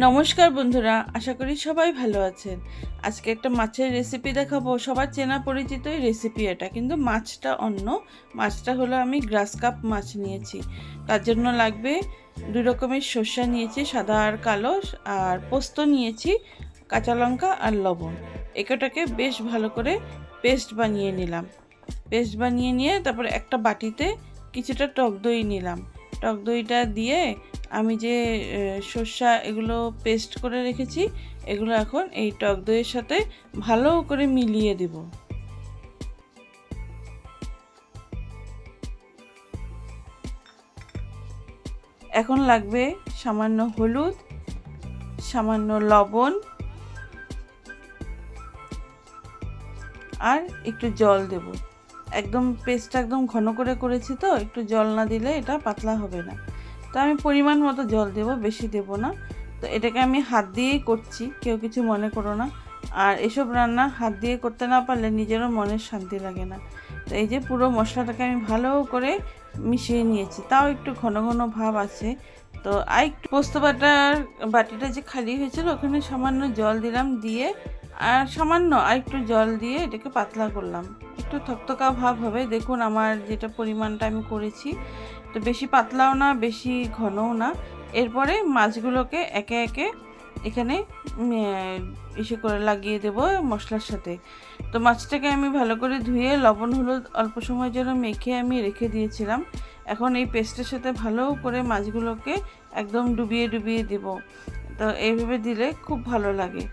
নমস্কার বন্ধুরা, আশা করি সবাই ভালো আছেন। আজকে একটা মাছের রেসিপি দেখাবো। সবার চেনা পরিচিতই রেসিপি এটা, কিন্তু মাছটা অন্য। মাছটা হলো আমি গ্রাস কাপ মাছ নিয়েছি। তার জন্য লাগবে দুই রকমের সর্ষা নিয়েছি, সাদা আর কালো, আর পোস্ত নিয়েছি, কাঁচা লঙ্কা আর লবণ। এটাকে বেশ ভালো করে পেস্ট বানিয়ে নিলাম। পেস্ট বানিয়ে নিয়ে তারপরে একটা বাটিতে কিছুটা টক দই নিলাম। টক দইটা দিয়ে আমি যে সর্ষা এগুলো পেস্ট করে রেখেছি, এগুলো এখন এই টক দইয়ের সাথে ভালো করে মিলিয়ে দেব। এখন লাগবে সামান্য হলুদ, সামান্য লবণ আর একটু জল দেব। একদম পেস্টটা একদম ঘন করে করেছি তো, একটু জল না দিলে এটা পাতলা হবে না। তো আমি পরিমাণ মতো জল দেব, বেশি দেব না। তো এটাকে আমি হাত দিয়েই করছি, কেউ কিছু মনে করো না। আর এসব রান্না হাত দিয়ে করতে না পারলে নিজেরও মনের শান্তি লাগে না। তো এই যে পুরো মশলাটাকে আমি ভালো করে মিশিয়ে নিয়েছি, তাও একটু ঘন ঘন ভাব আছে। তো আর একটু পোস্ত বাটার, বাটিটা যে খালি হয়েছিল, ওখানে সামান্য জল দিলাম দিয়ে, আর সামান্য আর একটু জল দিয়ে এটাকে পাতলা করলাম। একটু থকথকা ভাব হবে, দেখুন আমার যেটা পরিমাণটা আমি করেছি। তো বেশি পাতলাও না, বেশি ঘনও না। এরপরে মাছগুলোকে একে একে এখানে ইসে করে লাগিয়ে দেব মশলার সাথে। তো মাছটাকে আমি ভালো করে ধুয়ে লবণ, হলুদ অল্প সময়ের জন্য মেখে আমি রেখে দিয়েছিলাম। এখন এই পেস্টের সাথে ভালো করে মাছগুলোকে একদম ডুবিয়ে ডুবিয়ে দেব। তো এইভাবে দিলে খুব ভালো লাগে।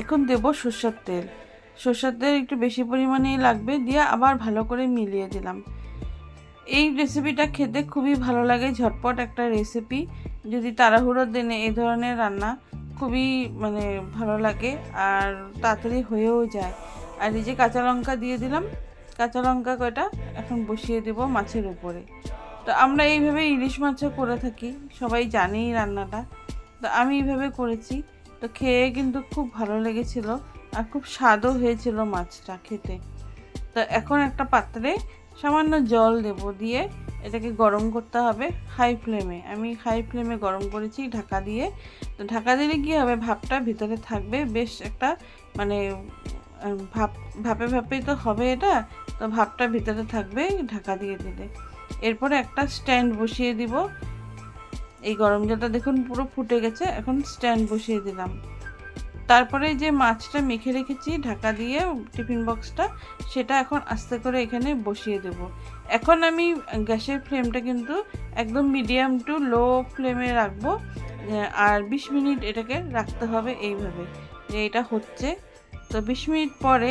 এখন দেব সর্ষের তেল। সর্ষের তেল একটু বেশি পরিমাণেই লাগবে, দিয়ে আবার ভালো করে মিলিয়ে দিলাম। এই রেসিপিটা খেতে খুবই ভালো লাগে, ঝটপট একটা রেসিপি যদি তাড়াহুড়োর দিনে এই ধরনের রান্না খুবই মানে ভালো লাগে, আর তাড়াতাড়ি হয়েও যায়। আর এই যে কাঁচা লঙ্কা দিয়ে দিলাম, কাঁচা লঙ্কা কয়টা? এখন বসিয়ে দেব মাছের উপরে। তো আমরা এইভাবে ইলিশ মাছও করে থাকি, সবাই জানেই রান্নাটা। তো আমি এইভাবে করেছি, তো খেয়ে কিন্তু খুব ভালো লেগেছিল। আর খুব স্বাদও হয়েছিল মাছটা খেতে। তো এখন একটা পাত্রে সামান্য জল দেব দিয়ে এটাকে গরম করতে হবে হাই ফ্লেমে আমি হাই ফ্লেমে গরম করেছি ঢাকা দিয়ে। তো ঢাকা দিলে কী হবে? ভাপটা ভিতরে থাকবে। বেশ একটা মানে ভাপ, ভাপে ভাপেই তো হবে এটা। তো ভাপটা ভিতরে থাকবে ঢাকা দিয়ে দিলে। এরপরে একটা স্ট্যান্ড বসিয়ে দিব। এই গরম জলটা দেখুন পুরো ফুটে গেছে। এখন স্ট্যান্ড বসিয়ে দিলাম। তারপরে যে মাছটা মেখে রেখেছি, ঢাকা দিয়ে টিফিন বক্সটা, সেটা এখন আস্তে করে এখানে বসিয়ে দেব। এখন আমি গ্যাসের ফ্লেমটা কিন্তু একদম মিডিয়াম টু লো ফ্লেমে রাখব। আর বিশ মিনিট এটাকে রাখতে হবে এইভাবে, যে এটা হচ্ছে। তো বিশ মিনিট পরে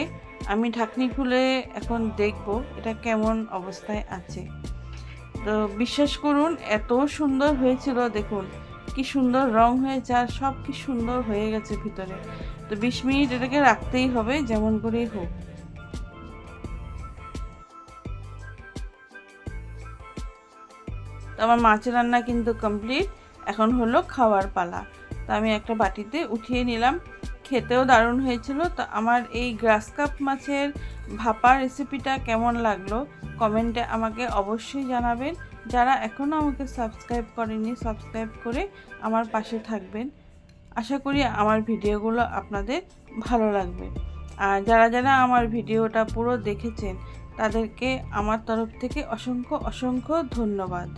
আমি ঢাকনি খুলে এখন দেখব এটা কেমন অবস্থায় আছে। তো বিশ্বাস করুন, এত সুন্দর হয়েছিল, দেখুন। কি সুন্দর রং হয়েছে আর সব কি সুন্দর হয়ে গেছে ভিতরে। তো বিশ মিনিট এটাকে রাখতেই হবে, যেমন করেই হোক। তো আমার মাছের রান্না কিন্তু কমপ্লিট এখন হলো খাওয়ার পালা। তো আমি একটা বাটিতে উঠিয়ে নিলাম। খেতেও দারুণ হয়েছিল। তো আমার এই গ্রাস কাপ মাছের ভাপা রেসিপিটা কেমন লাগল? কমেন্টে আমাকে অবশ্যই জানাবেন। যারা এখনও আমাকে সাবস্ক্রাইব করেনি সাবস্ক্রাইব করে আমার পাশে থাকবেন। আশা করি আমার ভিডিওগুলো আপনাদের ভালো লাগবে। আর যারা যারা আমার ভিডিওটা পুরো দেখেছেন, তাদেরকে আমার তরফ থেকে অসংখ্য অসংখ্য ধন্যবাদ।